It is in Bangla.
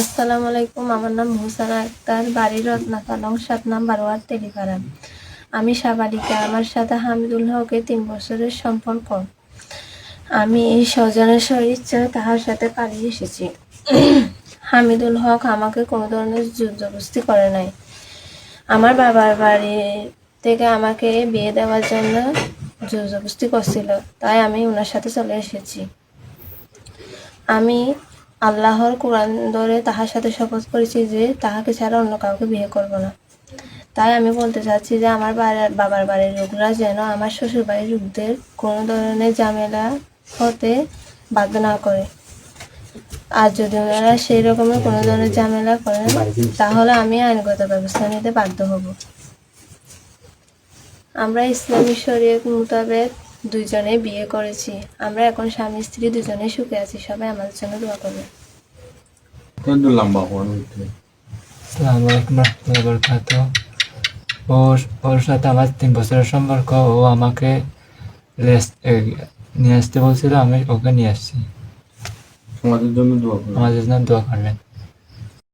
আসসালামু আলাইকুম, আমার নাম হুসানা আক্তার, বাড়ি রত্নাকালং সাত নাম্বার ওয়ার্ড তেলিপাড়া। আমি সাবালিকা, আমার সাথে হামিদুল হকের তিন বছরের সম্পর্ক। আমি এই স্বজনের ইচ্ছা তাহার সাথে পালিয়ে এসেছি। হামিদুল হক আমাকে কোনো ধরনের জবরদস্তি করে নাই। আমার বাবার বাড়ি থেকে আমাকে বিয়ে দেওয়ার জন্য জবরদস্তি করছিল, তাই আমি ওনার সাথে চলে এসেছি। আমি আল্লাহর কোরআন ধরে তাহার সাথে শপথ করেছি যে তাহাকে ছাড়া অন্য কাউকে বিয়ে করব না। তাই আমি বলতে চাচ্ছি যে আমার বাবার বাড়ির লোকরা যেন আমার শ্বশুর বাড়ির লোকদের কোনো ধরনের ঝামেলা হতে বাধ্য না করে। আর যদি ওনারা সেই রকমের কোনো ধরনের ঝামেলা করেন, তাহলে আমি আইনগত ব্যবস্থা নিতে বাধ্য হব। আমরা ইসলামী শরীয়ত মোতাবেক দুইজনে বিয়ে করেছি। আমরা এখন স্বামী স্ত্রী দুজনেই সুখে আছি। সবাই আমাদের জন্য দোয়া করবে। কিন্তু লম্বা হওয়ার মধ্যে আসসালামু আলাইকুম রহমতুল্লাহ বরকাত ওর ওর সাথে আমার তিন বছরের সম্পর্ক। ও আমাকে নিয়ে আসতে বলছিল। আমি ওকে নিয়ে আসছি। আমাদের জন্য দোয়া আমাদের জন্য দোয়া করবেন।